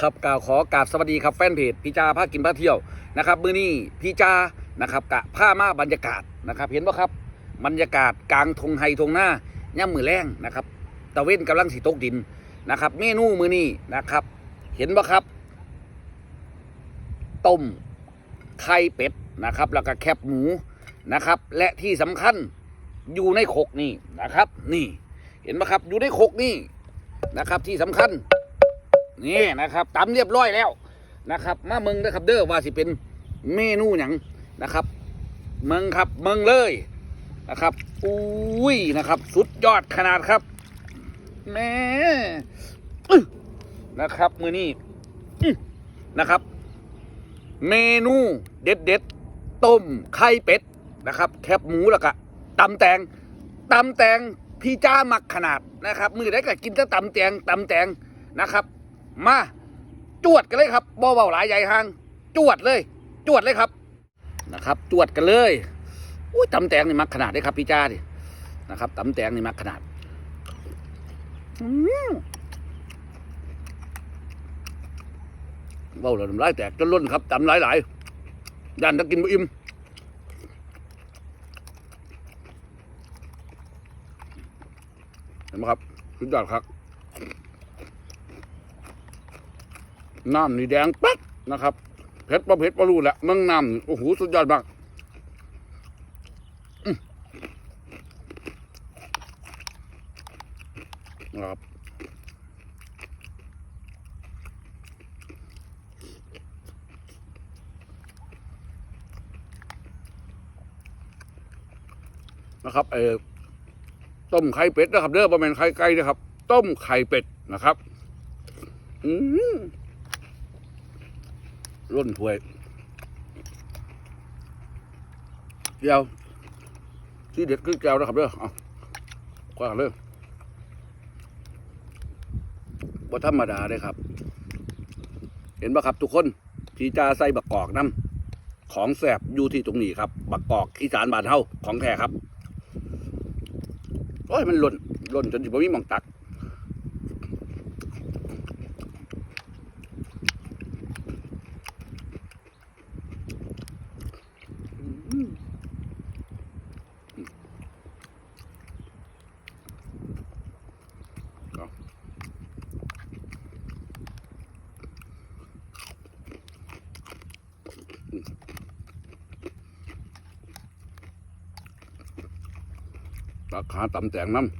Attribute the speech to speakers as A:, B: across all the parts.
A: ครับกล่าวขอกราบสวัสดีครับแฟนเพจพี่จาพากินพาเที่ยวนะครับมื้อนี้พี่จานะครับกะผ้ามาบรรยากาศนะครับ เห็นป่ะครับบรรยากาศกลางทงไฮทงหน้าย่ำมือแรงนะครับตะเว้นกำลังสีตกดินนะครับ เมนูมื้อนี้นะครับ เห็นป่ะครับต้มไข่เป็ดนะครับ แล้วก็แคบหมูนะครับ และที่สำคัญอยู่ในขกนี่นะครับ นี่ เห็นไหมครับอยู่ในขกนี่นะครับ ที่สำคัญ นี่นะครับตำเรียบร้อยแล้วนะครับมาเมืองนะครับเด้อว่าสิเป็นเมนูหยังนะครับเมืองครับเมืองเลยนะครับอุ้ยนะครับ สุดยอดขนาดครับแม่นะครับมือนี้นะครับ เมนูเด็ดเด็ดต้มไข่เป็ดนะครับ แคบหมูแล้วก็ตำแตงตำแตงพี่จ้ามักขนาดนะครับ มือได้ก็กินแต่ตำแตงตำแตงนะครับ มาจวดกันเลยครับบ่เบาหลายใหญ่หางจวดเลย จวดเลยครับนะครับ จวดกันเลยอุ้ยตำแตงนี่มักขนาดได้ครับ พี่จ้าดินะครับตำแตงนี่มักขนาดอืมเบาแล้วน้ำลายแตกจนล้นครับตำหลายๆยันจะกินบ่อิ่มเห็นไหมครับสุดยอดครับ น้ำนี่แดงปั๊ดนะครับเผ็ดประเผ็ดประรู้แหละเมืองน้ำโอ้โหสุดยอดมากนะครับนะครับเออต้มไข่เป็ดนะครับเด้อประมาณไข่ไก่นะครับ ต้มไข่เป็ดนะครับ อืม ร่นถ้วยเดียวที่เด็ดคือแก้วนะครับเด้อเอาคว้าเลยว่าธรรมดาเลยครับ เห็นปะครับทุกคนที่จะใส่บักกอกน้ำของแสบอยู่ที่ตรงนี้ครับ บักกอกที่สารบานเท่าของแท้ครับโอ้ยมันหล่นหล่นจนจิบมีมองตัก ราขาตำแตงน้ำ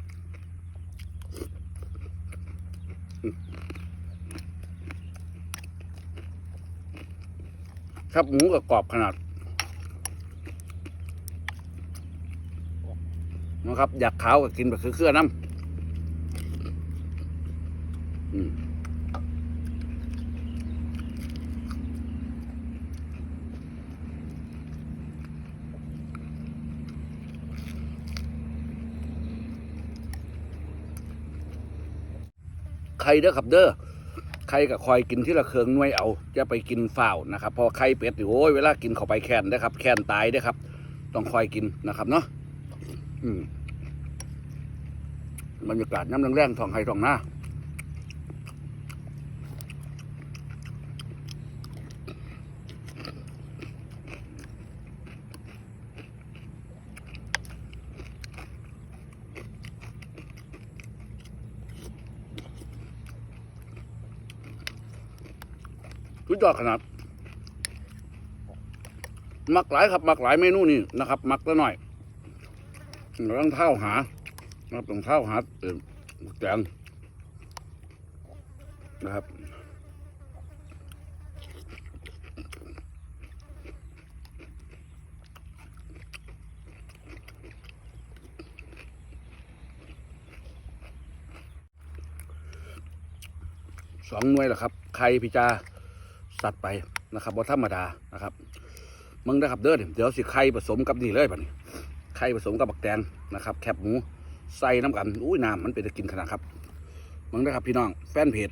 A: ครับหมูกับกรอบขนาดนะครับ อยากขาวก็กินแบบเครือๆน้ำ อืมใครเด้อครับเด้อใครก็คอยกินที่ละเคืองน่วยเอาจะไปกินฝ้าวนะครับ พอไข่เป็ดอยู่โอ้ยเวลากินเข้าไปแค้นได้ครับ แค้นตายได้ครับ ต้องคอยกินนะครับเนาะอืมบรรยากาศน้ำแรงๆท้องไห้ท้องหน้า สุดยอดขนาด มักหลายครับ มักหลายเมนูนี่นะครับ มักละหน่อยเราต้องเท้าหานะครับต้องเท้าหาเออแกงนะครับสองหน่วยแหละครับ ใครพิจา สัตว์ไปนะครับบ่ธรรมดานะครับมึงนะครับเด้อเดี๋ยวสิไข่ผสมกับนี่เลยป่ะนี่ไข่ผสมกับบักแตงนะครับ แคบหมูใส่น้ำกันอุ้ยน้ำมันเป็นตะกินขนาดครับมึงนะครับพี่น้องแฟนเพจ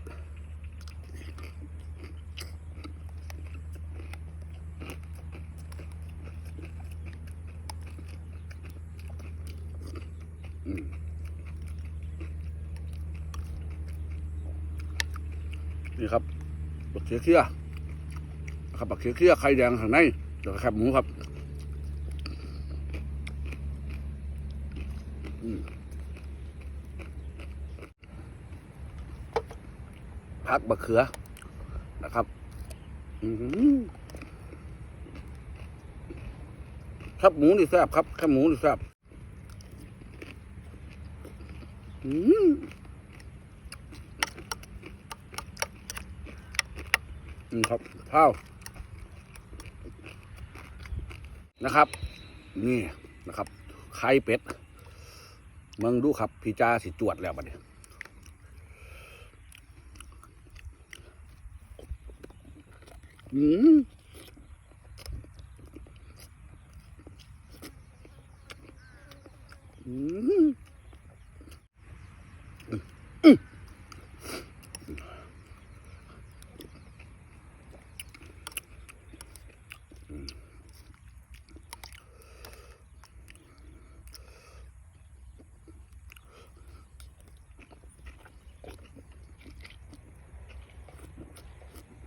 A: นี่ครับบักเขียเคี้ย ครับบักเขียเคี้ยไข่แดงข้างในแล้วก็แคบหมูครับพักบักเขือนะครับครับหมูนี่แซ่บครับแค่หมูนี่แซ่บอืมอืมครับข้าว นะครับ นี่นะครับไข่เป็ดเมืองดูครับพี่จ้าสิจวดแล้วบัดนี้อืมอืม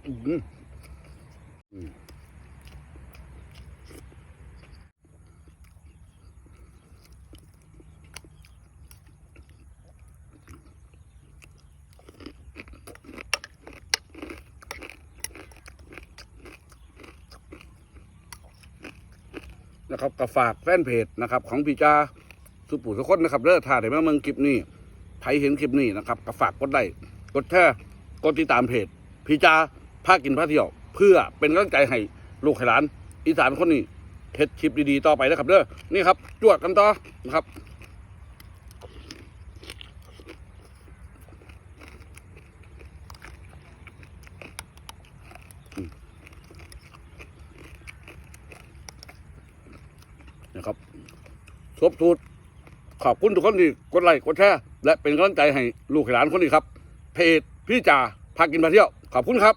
A: นะครับก็ฝากแฟนเพจนะครับ ของพี่จ้าสุปู่ทุคนนะครับเด้อถ้าได้มาเมืองคลิปนี้ใครเห็นคลิปนี้นะครับก็ฝากกดไลค์กดแชร์กดติดตามเพจพี่จ้า พากินพาเที่ยว เพื่อเป็นกำลังใจให้ลูกให้หลาน อีสานคนนี้เฮ็ดคลิปดีๆต่อไปนะครับเด้อนี่ครับ จวดกันต่อนะครับนะครับทบทูดขอบคุณทุกคนที่กดไลค์กดแชร์และเป็นกำลังใจให้ลูกให้หลานคนนี้ครับ เพจพี่จ่าพากินมาเที่ยว ขอบคุณครับ